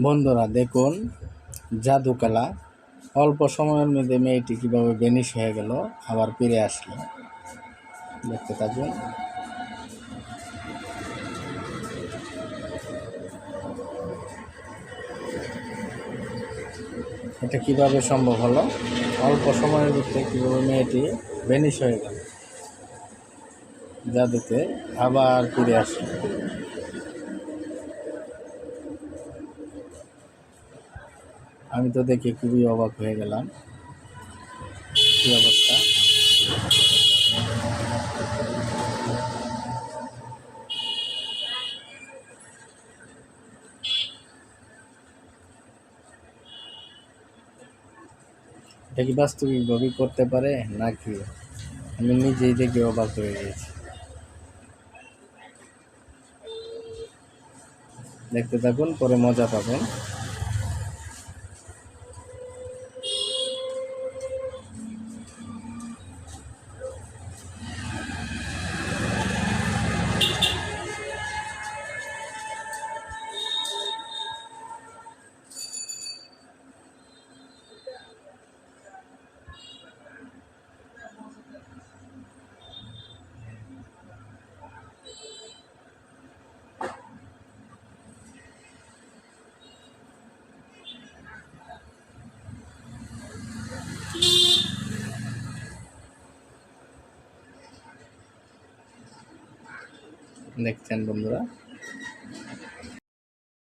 বন্ধুরা, দেখুন, জাদুকলা। অল্প সময়ের মধ্যে মেয়েটি কীভাবে বেনিশ হয়ে গেল, আবার ফিরে আসলো। দেখতে থাকুন। এটা কীভাবে সম্ভব হলো? অল্প সময়ের মধ্যে কীভাবে মেয়েটি বেনিশ হয়ে গেল? জাদুতে আবার ফিরে আসলো। আমি তো দেখে খুবই অবাক হয়ে গেলাম। কি অবস্থা? এটা কি বাস্তবিকভাবেই করতে পারে? নাকি? আমি নিজেই দেখে অবাক হয়ে গেছি। দেখতে থাকুন, পরে মজা পাবেন। দেখছেন বন্ধুরা।